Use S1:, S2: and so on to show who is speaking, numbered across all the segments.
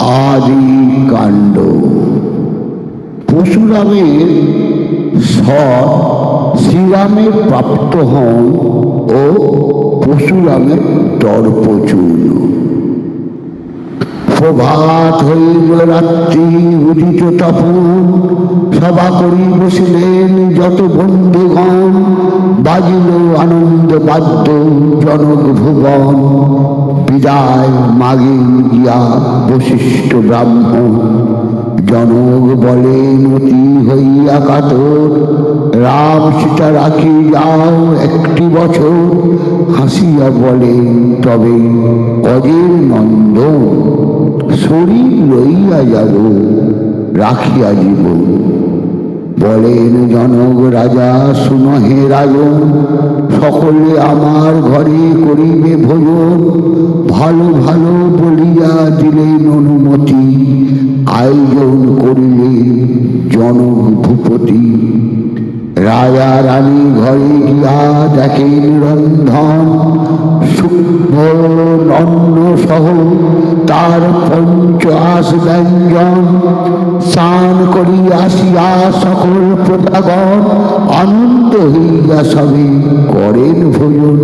S1: আদি কাণ্ড। পরশুরামের স্বর শ্রীরামের প্রাপ্ত হন ও পরশুরামের দর্পচূর্ণ প্রভাত হইল রাত্রি উদিত তপন, সভা করি বসিলেন যত বন্ধুগণ, বাজিল আনন্দ বাদ্য জনক ভুবন। বিদায় মাগেন গিয়া বশিষ্ঠ ব্রাহ্মণ। জনক বলেন অতি হইয়া কাতর। রাম সীতা রাখি যাও একটি বছর। হাসিয়া বলেন তবে অজের নন্দন শরীর লইয়া যাব, রাখিয়া জীবন। বলেন, জনক রাজা শুনহে রাজন, সকলে আমার ঘরে করিবে ভোজন। ভালো ভালো বলিয়া দিলেন অনুমতি, আয়োজন করিলেন জনক ভূপতি। রাজা রানী ঘরে গিয়া দেখেন রন্ধন অন্ন সহ তার পঞ্চাশ ব্যঞ্জন। স্নান করি আসিয়া সকল প্রজাগণ আনন্দ হইয়া সবে করেন ভোজন।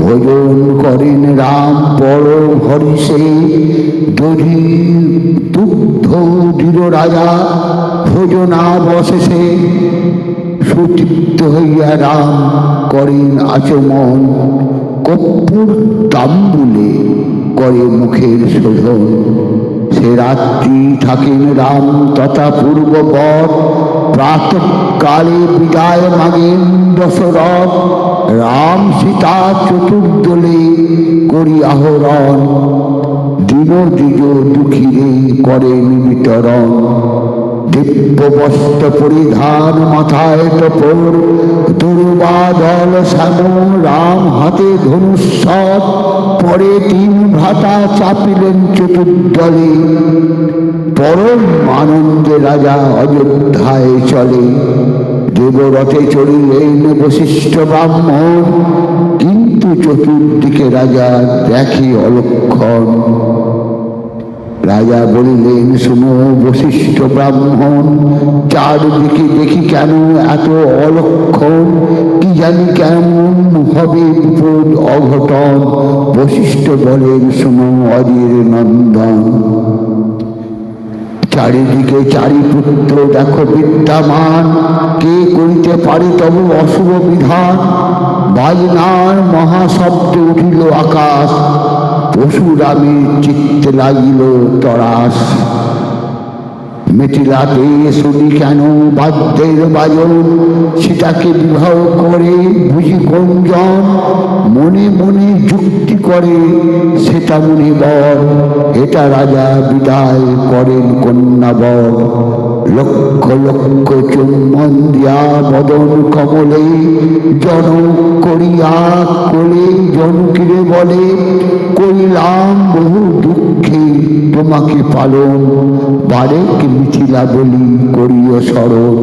S1: ভোজন করেন রাম বড় হরিষে। দধি দুগ্ধ দৃঢ় রাজা ভোজনা বসেছে হইয়া রাম করেন আচমন, কর্পূর তাম্বুলে করে মুখের শোধন। সে রাত্রি থাকেন রাম তথা পূর্ববর প্রাতকালে বিদায় মাগেন দশরথ। রাম সীতা চতুর্দলে করি আহরণ দিন দ্বিজ দুঃখীরে করেন বিতরণ। দিব্য বস্ত্র পরিধান মাথায় টপর, দুর্বাদল শ্যাম রাম হাতে ধনুষ্বর পরে তিন ভ্রাতা চাপিলেন চতুর্দলে। পরম আনন্দে রাজা অযোধ্যায় চলে। দেবরথে চড়িলেন বশিষ্ঠ ব্রাহ্মণ, কিন্তু চতুর্দিকে রাজা দেখে অলক্ষণ। রাজা বলিলেন, শুনো, বশিষ্ঠ ব্রাহ্মণ, চারদিকে দেখি কেন এত অলক্ষণ? কি জানি কেমন হবে বিপদ অঘটন? বশিষ্ঠ বলেন, শুনো অজির নন্দন, চারিদিকে চারি পুত্র দেখো বিদ্যামান, কে করিতে পারে তবু অশুভ বিধান? বাজনার মহাশব্দ উঠিল আকাশ পশুরামের চিত্তে লাগিল তরাস। মিথিলাতে শুনি কেন বাদ্যের বাজন সীতাকে বিবাহ করে বুঝি কোনজন মনে মনে যুক্তি করে, সেটা মনে বর। এটা রাজা বিদায় করেন কন্যাবর। লক্ষ লক্ষ চুম্বন দিয়া বদন কমলে জন করিয়া কোলে জনকিরে বলে কইলাম বহু দুঃখে তোমাকে পালন, বারেক মিথিলা বলি করিও স্মরণ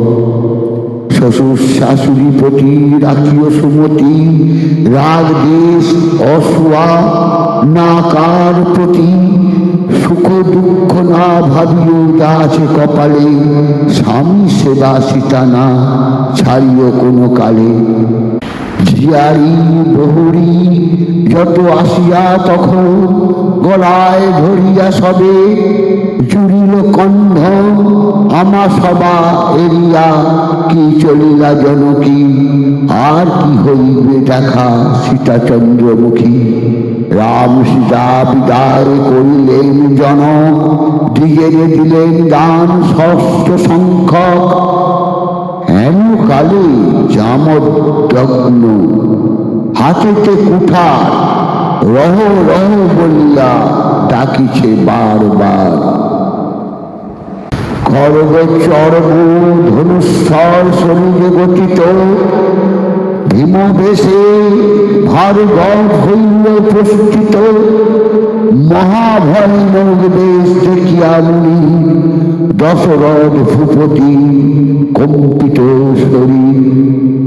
S1: শ্বশুর শাশুড়ি প্রতি রাখিও সুমতি, রাগ দেশ অসুয়া না কার প্রতি সুখ দুঃখ না ভাবিও যা আছে কপালে, স্বামী সেবা সীতা না ছাড়িও কোনো কালে। ঝিয়ারি বহুরি যত আসিয়া তখন গলায় ধরিয়া সবে জুড়িল কন্ধ আমা সবা এরিয়া, কি চলিলা জনকী? আর কি হইবে দেখা সীতা চন্দ্রমুখী? রাম সীতা বিদায় করিলেন জনক দিগেরে দিলেন দান ষষ্ঠ সংখ্যক। হেন কালে জামদগ্ন হাতেতে কুঠার, রহ রহ বলিয়া ডাকিছে বারবার। খড়গ চর্ম ধনুস্বর শরীরে গঠিত ভীমবেশে ভার্গব হইল প্রস্তুত মহাভয়ানক বেশ দেখিয়া মুনি দশরথ ভূপতি কম্পিত শরীর।